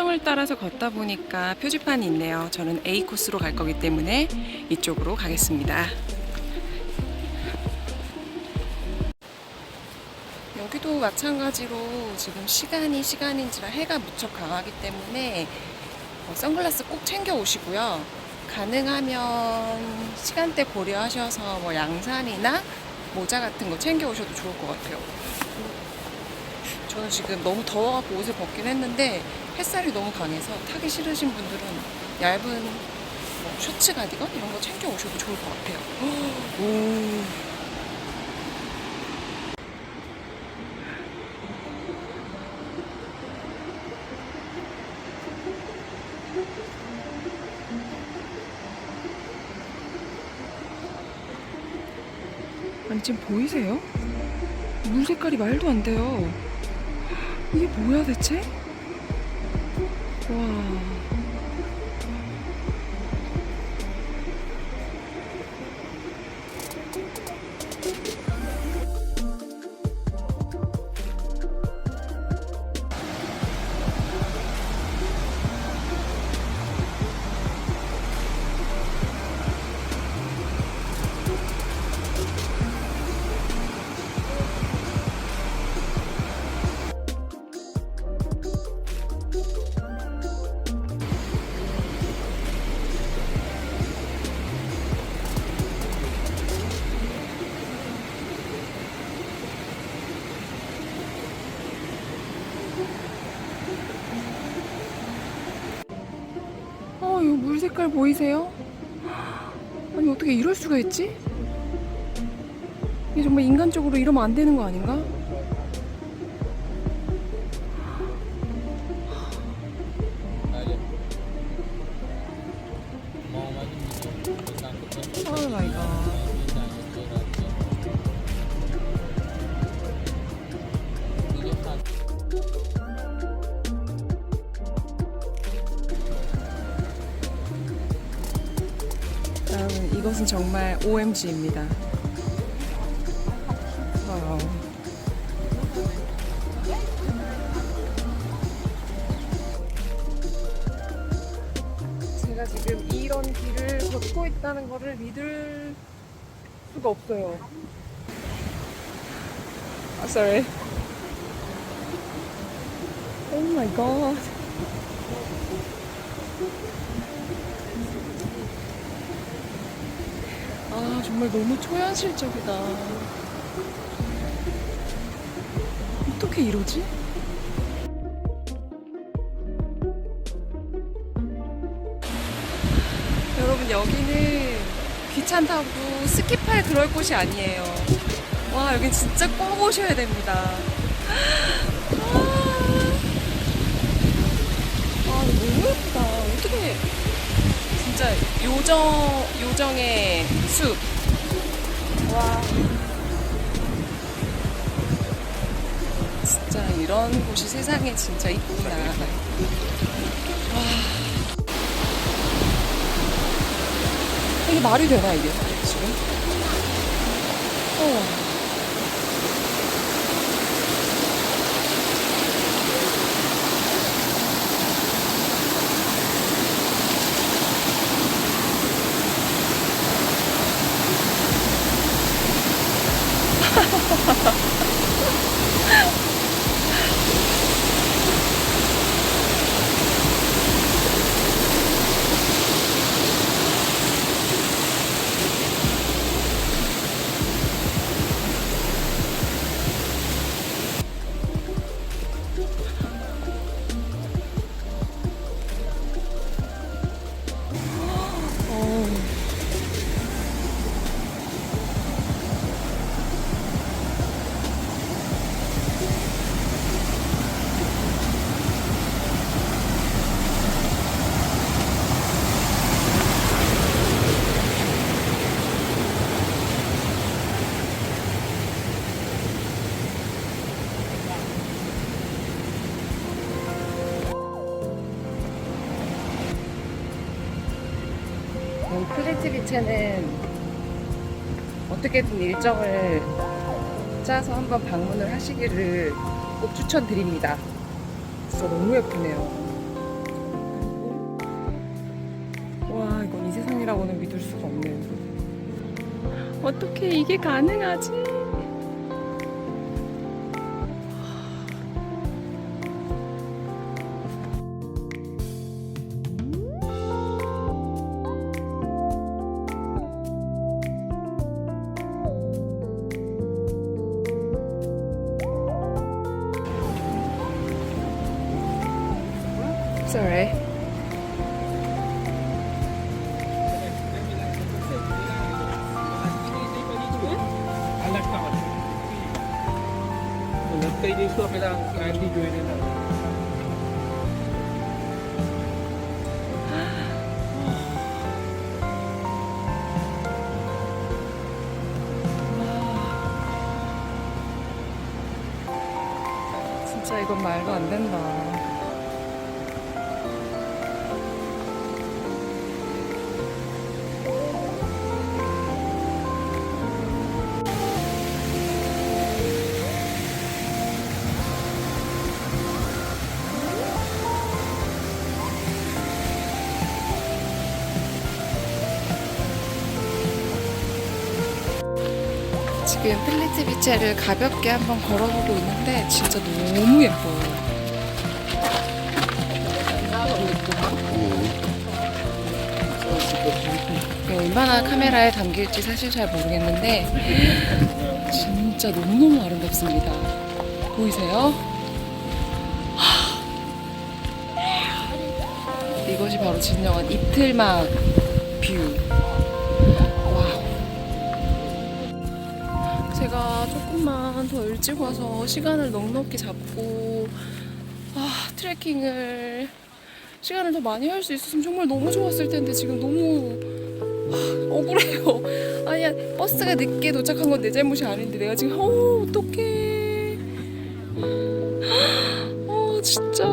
풍경을 따라서 걷다 보니까 표지판이 있네요. 저는 A 코스로 갈 거기 때문에 이쪽으로 가겠습니다. 여기도 마찬가지로 지금 시간이 시간인지라 해가 무척 강하기 때문에 어, 선글라스 꼭 챙겨 오시고요. 가능하면 시간대 고려하셔서 뭐 양산이나 모자 같은 거 챙겨 오셔도 좋을 것 같아요. 저는 지금 너무 더워갖고 옷을 벗긴 했는데 햇살이 너무 강해서 타기 싫으신 분들은 얇은 뭐 셔츠 가디건 이런 거 챙겨 오셔도 좋을 것 같아요. 오. 아니 지금 보이세요? 물 색깔이 말도 안 돼요. 이게 뭐야 대체? 와. 색깔 보이세요? 아니, 어떻게 이럴 수가 있지? 이게 정말 인간적으로 이러면 안 되는 거 아닌가? 여러분, 이것은 정말 OMG입니다. 와우. 제가 지금 이런 길을 걷고 있다는 거를 믿을 수가 없어요. 아, sorry. Oh my god. 아, 정말 너무 초현실적이다. 어떻게 이러지? 여러분, 여기는 귀찮다고 스킵할 그럴 곳이 아니에요. 와, 여기 진짜 꼭 오셔야 됩니다. 아, 아, 너무 예쁘다. 어떻게. 진짜 요정 요정의 숲. 와. 진짜 이런 곳이 세상에 진짜 있구나. 와. 이게 말이 되나 이게 지금? 어. 어. 자체는 어떻게든 일정을 짜서 한번 방문을 하시기를 꼭 추천드립니다. 진짜 너무 예쁘네요. 와, 이건 이 세상이라고는 믿을 수가 없네요. 어떻게 이게 가능하지? 진짜 이건 말도 안 된다. 지금 필리트 비체를 가볍게 한번 걸어보고 있는데 진짜 너무 예뻐요. 이게 얼마나 카메라에 담길지 사실 잘 모르겠는데 진짜 너무너무 아름답습니다. 보이세요? 하. 이것이 바로 진정한 이틀막 뷰. 조금만 더 일찍 와서 시간을 넉넉히 잡고 아, 트레킹을 시간을 더 많이 할 수 있었으면 정말 너무 좋았을 텐데 지금 너무 아, 억울해요. 아니야 버스가 늦게 도착한 건 내 잘못이 아닌데 내가 지금 어 어떡해. 어 진짜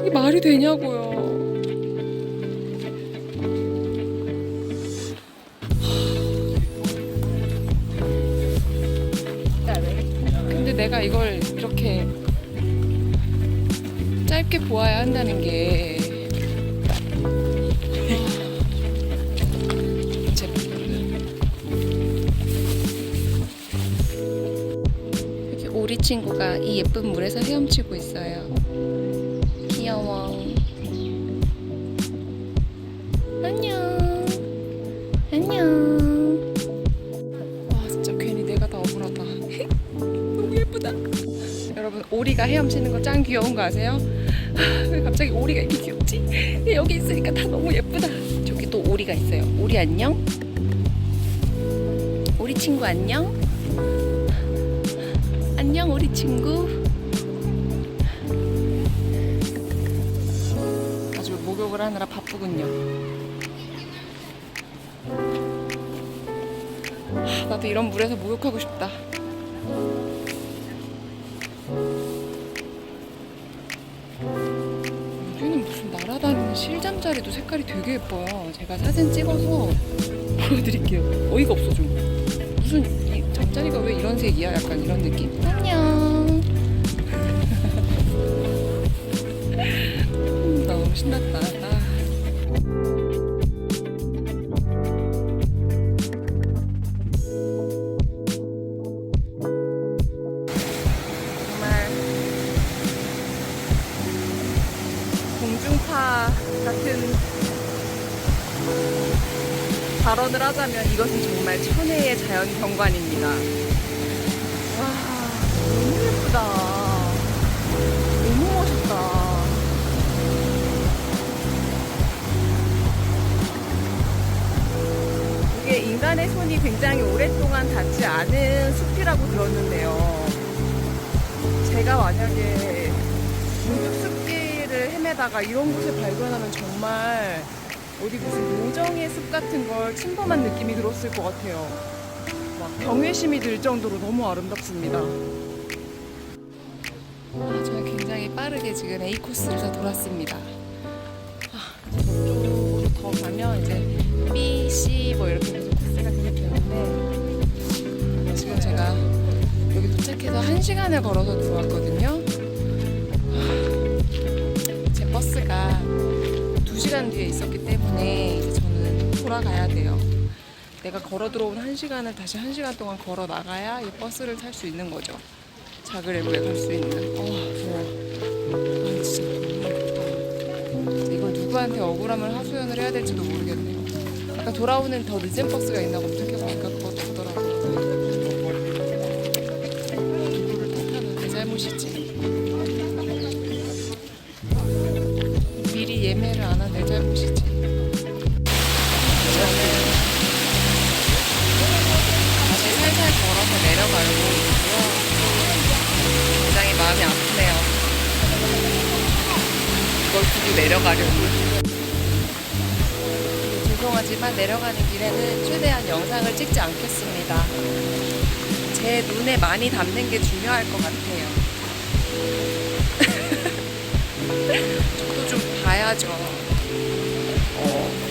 이게 말이 되냐고요. 내가 이걸 이렇게 짧게 보아야 한다는 게제 이렇게 오리 친구가 이 예쁜 물에서 헤엄치고 있어요. 귀여워. 오리가 헤엄치는 거 짱 귀여운 거 아세요? 왜 갑자기 오리가 이렇게 귀엽지? 여기 있으니까 다 너무 예쁘다. 저기 또 오리가 있어요. 오리 안녕. 오리 친구 안녕. 안녕 오리 친구. 아주 목욕을 하느라 바쁘군요. 하, 나도 이런 물에서 목욕하고 싶다. 실잠자리도 색깔이 되게 예뻐요. 제가 사진 찍어서 보여드릴게요. 어이가 없어 좀. 무슨 이 잠자리가 왜 이런 색이야? 약간 이런 느낌. 안녕. 음, 나 너무 신났다. 발언을 하자면 이것은 정말 천혜의 자연 경관입니다. 와, 너무 예쁘다. 너무 멋있다. 이게 인간의 손이 굉장히 오랫동안 닿지 않은 숲이라고 들었는데요. 제가 만약에 문득숲길을 헤매다가 이런 곳을 발견하면 정말 어디 무슨 요정의 숲 같은 걸 침범한 느낌이 들었을 것 같아요. 막 경외심이 들 정도로 너무 아름답습니다. 아, 저는 굉장히 빠르게 지금 A 코스를 다 돌았습니다. 아, 저쪽으로 더 가면 이제 B, C 뭐 이렇게 계속 코스가 계속되는데 지금 제가 여기 도착해서 한 시간을 걸어서 들어왔거든요. 하, 제 버스가 두 시간 뒤에 있었기 때문에 이제 저는 돌아가야 돼요. 내가 걸어 들어온 한 시간을 다시 한 시간 동안 걸어 나가야 이 버스를 탈 수 있는 거죠. 자그레브에 갈 수 있는. 어, 더워. 아, 진짜 너무 이걸 누구한테 억울함을 하소연을 해야 될지도 모르겠네요. 아까 돌아오는 더 늦은 버스가 있나 검색 내려가려고. 죄송하지만 내려가는 길에는 최대한 영상을 찍지 않겠습니다. 제 눈에 많이 담는 게 중요할 것 같아요. 저도 좀 봐야죠. 어,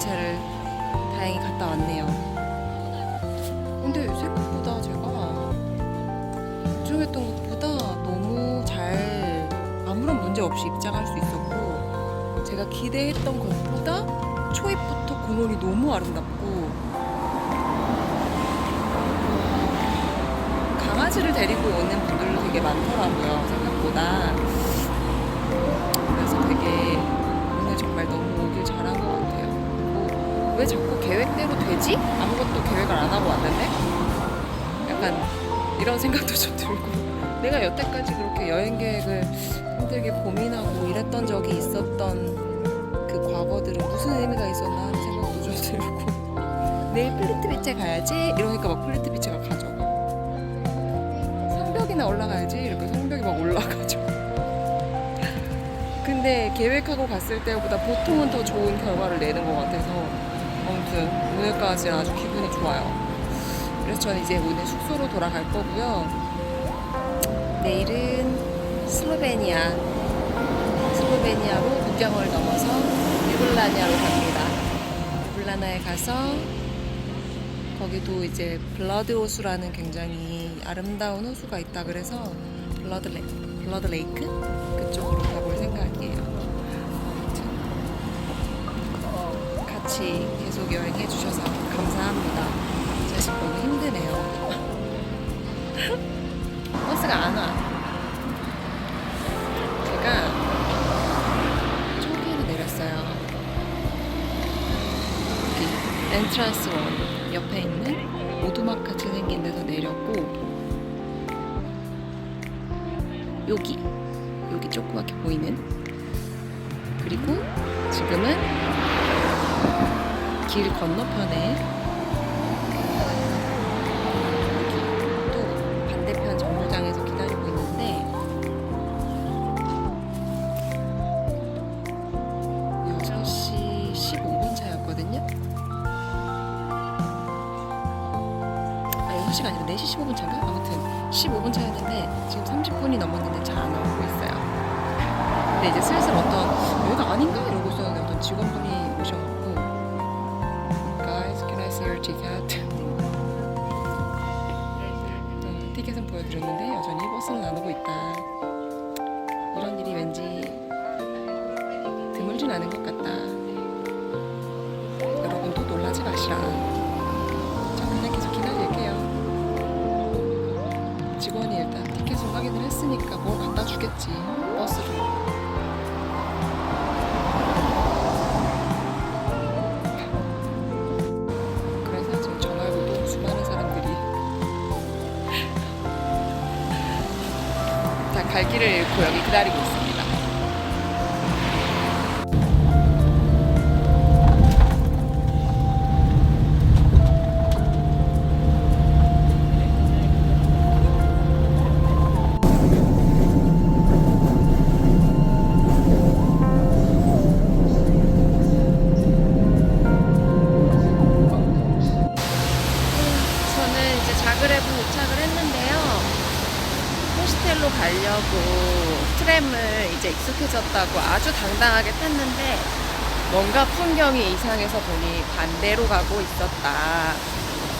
프리트비치를 다행히 갔다 왔네요. 근데 생각보다 제가 걱정했던 것보다 너무 잘 아무런 문제 없이 입장할 수 있었고 제가 기대했던 것보다 초입부터 공원이 너무 아름답고 강아지를 데리고 오는 분들도 되게 많더라고요 생각보다 그래서 되게 왜 자꾸 계획대로 되지? 아무것도 계획을 안 하고 왔는데? 약간 이런 생각도 좀 들고. 내가 여태까지 그렇게 여행 계획을 힘들게 고민하고 이랬던 적이 있었던 그 과거들은 무슨 의미가 있었나 하는 생각도 좀 들고. 내일 플리트 비치에 가야지? 이러니까 막 플리트 비치가 올라가야지? 이렇게 성벽이 막 올라가죠. 근데 계획하고 갔을 때보다 보통은 더 좋은 결과를 내는 것 같아서 아무튼 오늘까지 아주 기분이 좋아요. 그래서 저는 이제 오늘 숙소로 돌아갈 거고요. 내일은 슬로베니아, 슬로베니아로 국경을 넘어서 르블라냐로 갑니다. 르블라나에 가서 거기도 이제 블러드 호수라는 굉장히 아름다운 호수가 있다 그래서 블러드 레 블러드 레이크 그쪽으로 가볼 생각이에요. 어, 같이 계속 여행해 주셔서 감사합니다. 사실 너무 힘드네요. 버스가 안 와. 제가 초기로 내렸어요. 여기 엔트란스 원 옆에 있는 오두막 같이 생긴 데서 내렸고 여기 여기 조그맣게 보이는 그리고 지금은 길 건너편에 여기 또 반대편 정류장에서 기다리고 있는데 6시 15분 차였거든요. 아, 6시가 아니라 4시 15분 차인가? 아무튼 15분 차였는데 지금 30분이 넘었는데 잘 안 나오고 있어요. 근데 이제 슬슬 어떤 여기가 아닌가 이러고 있었는데 어떤 직원분이 your ticket? 네, 티켓은 보여드렸는데 여전히 버스는 안 오고 있다. 다갈 길을 잃고 여기 기다리고 있습니다. 호스텔로 가려고 트램을 이제 익숙해졌다고 아주 당당하게 탔는데 뭔가 풍경이 이상해서 보니 반대로 가고 있었다.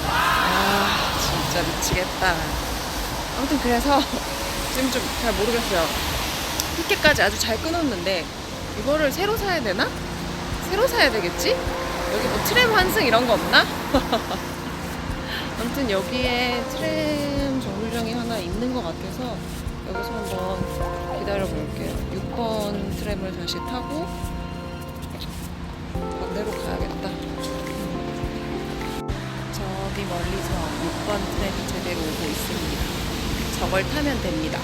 아, 진짜 미치겠다. 아무튼 그래서 지금 좀 잘 모르겠어요. 티켓까지 아주 잘 끊었는데 이거를 새로 사야 되나? 새로 사야 되겠지? 여기 뭐 트램 환승 이런 거 없나? 아무튼 여기에 트램 정류장이 하나 있는 것 같아서 여기서 한번 기다려 볼게요. 6번 트램을 다시 타고 반대로 가야겠다. 저기 멀리서 6번 트램이 제대로 오고 있습니다. 저걸 타면 됩니다.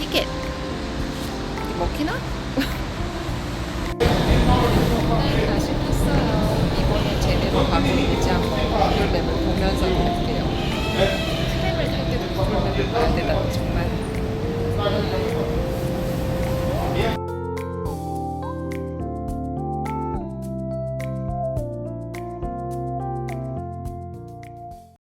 티켓! 어디 먹히나? 네, 다시 탔어요. 이번에 제대로 가고 있는지 한번 구글 맵을 보면서 And then.